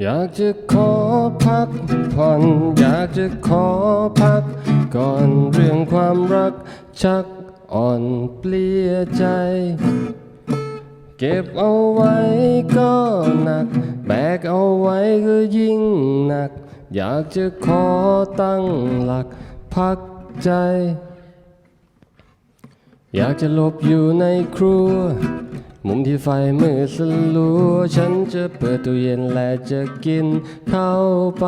อยากจะขอพักผ่อนอยากจะขอพัก ก่อนเรื่องความรักชักอ่อนเปลี่ยใจ เก็บเอาไว้ก็หนัก แบกเอาไว้ก็ยิ่งหนัก อยากจะขอตั้งหลักพักใจ อยากจะหลบอยู่ในครัว มุมที่ไฟมืดสลัวฉันจะเปิดตู้เย็นและจะกินเข้าไป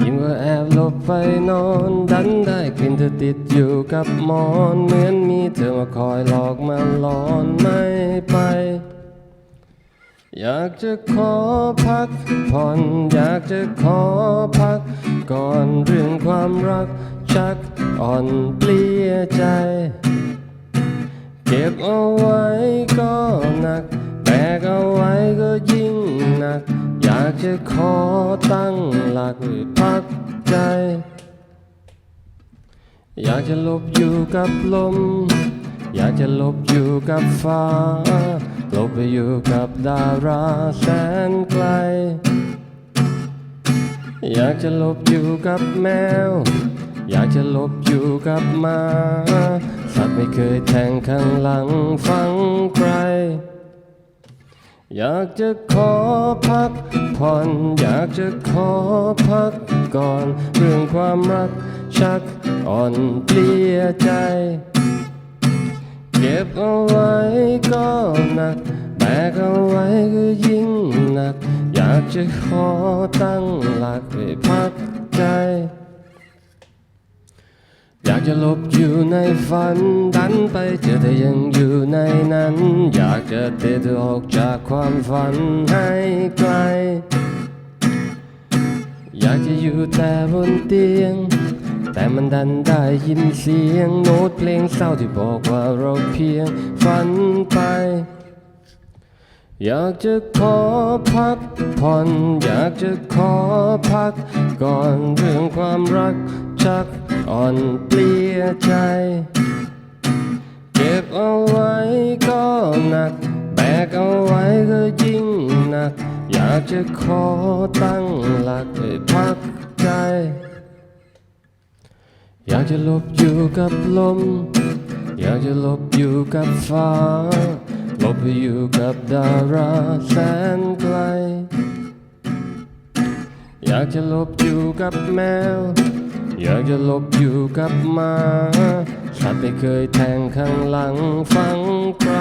ยิ่งว่าแอบหลบไปนอนดันได้กลิ่นเธอติดอยู่กับหมอนเหมือนมีเธอมาคอยหลอกมาหลอนไม่ไป อยากจะขอพักผ่อนอยากจะขอพัก ก่อนเรื่องความรักชักอ่อนเปลี่ยใจ ก็บเอาไว้ก็หนัก แบกเอาไว้ก็ยิ่งหนัก อยากจะขอตั้งหลักพักใจ อยากจะหลบอยู่กับลม อยากจะหลบอยู่กับฟ้าหลบไปอยู่กับดาราแสนไกล อยากจะหลบอยู่กับแมว อยากจะหลบอยู่กับหมา สัตว์ไม่เคยแทงข้างหลังฟังใคร อยากจะขอพักผ่อน อยากจะขอพักก่อน เรื่องความรักชักอ่อนเปลี่ยใจ เก็บเอาไว้ก็หนัก แบกเอาไว้ก็ยิ่งหนัก อยากจะขอตั้งหลักให้พักใจ อยากจะหลบอยู่ในฝันดันไปเจอเธอยังอยู่ในนั้น อยากจะเตะเธอออกจากความฝันให้ไกล อยากจะอยู่แต่บนเตียง แต่มันดันได้ยินเสียงโน้ตเพลงเศร้าที่บอกว่าเราเพียงฝันไปอยากจะขอพักผ่อนอยากจะขอพัก ก่อนเรื่องความรักชัก อ่อนเปลี่ยใจ เก็บเอาไว้ก็หนัก แบกเอาไว้ก็ยิ่งหนัก อยากจะขอตั้งหลักให้พักใจ อยากจะหลบอยู่กับลม อยากจะหลบอยู่กับฟ้าหลบไปอยู่กับดาราแสนไกล อยากจะหลบอยู่กับแมว อยากจะหลบอยู่กับมาฉันไม่เคยแทงข้างหลังฟังใคร